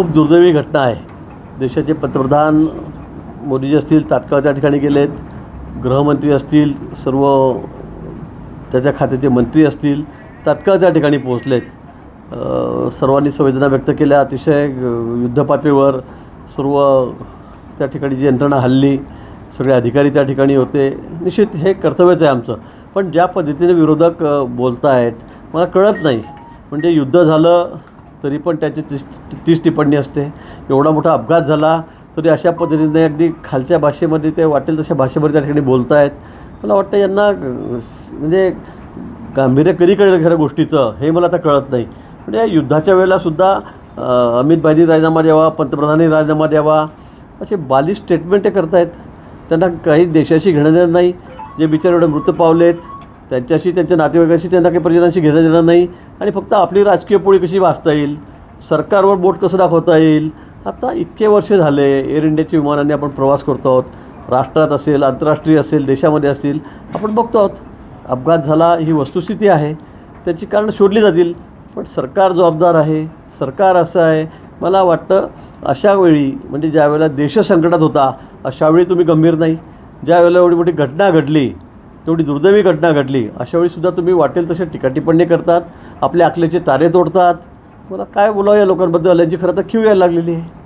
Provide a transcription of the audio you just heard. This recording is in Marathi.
खूप दुर्दैवी घटना आहे. देशाचे पंतप्रधान मोदीजी असतील तात्काळ त्या ठिकाणी गेलेत. गृहमंत्री असतील सर्व त्याच्या खात्याचे मंत्री असतील तात्काळ त्या ठिकाणी पोहोचलेत. आहेत सर्वांनी संवेदना व्यक्त केल्या. अतिशय युद्धपातळीवर सर्व त्या ठिकाणी जी यंत्रणा हल्ली सगळे अधिकारी त्या ठिकाणी होते. निश्चित हे कर्तव्यच आहे आमचं. पण ज्या पद्धतीने विरोधक बोलत आहेत मला कळत नाही. म्हणजे युद्ध झालं तरी पण त्याची तीस तीस टिप्पणी असते. एवढा मोठा अपघात झाला तरी अशा पद्धतीने अगदी खालच्या भाषेमध्ये ते वाटेल तशा भाषेमध्ये त्या ठिकाणी बोलत आहेत मला वाटतं यांना म्हणजे गांभीर्य कधी कळेल खऱ्या गोष्टीचं हे मला आता कळत नाही. म्हणजे युद्धाच्या वेळेलासुद्धा अ, राजीनामा द्यावा पंतप्रधानांनी राजीनामा द्यावा असे बालिश स्टेटमेंट ते करतायत. त्यांना काही देशाशी घेणं देणं नाही. जे बिचारे एवढे मृत पावलेत त्यांच्याशी त्यांच्या नातेवाईकांशी त्यांना काही परिजनांशी घेणं देणं नाही आणि फक्त आपली राजकीय पोळी कशी वाचता येईल सरकारवर बोट कसं दाखवता येईल? आता इतके वर्ष झाले एअर इंडियाच्या विमानाने आपण प्रवास करतो आहोत. राष्ट्रात असेल आंतरराष्ट्रीय असेल देशामध्ये असेल आपण बघतो आहोत. अपघात झाला ही वस्तुस्थिती आहे. त्याची कारणं शोधली जातील. पण सरकार जबाबदार आहे. सरकार असं आहे. मला वाटतं अशा वेळी म्हणजे ज्या वेळेला देश संकटात होता अशावेळी तुम्ही गंभीर नाही. ज्या वेळेला एवढी मोठी घटना घडली तेवढी दुर्दैवी घटना घडली. अशावेळीसुद्धा तुम्ही वाटेल तसे टीकाटिप्पणी करतात आपल्या आकल्याचे तारे तोडतात. मला काय बोलावं या लोकांबद्दल? यांची खरं तर क्यू यायला लागलेली आहे.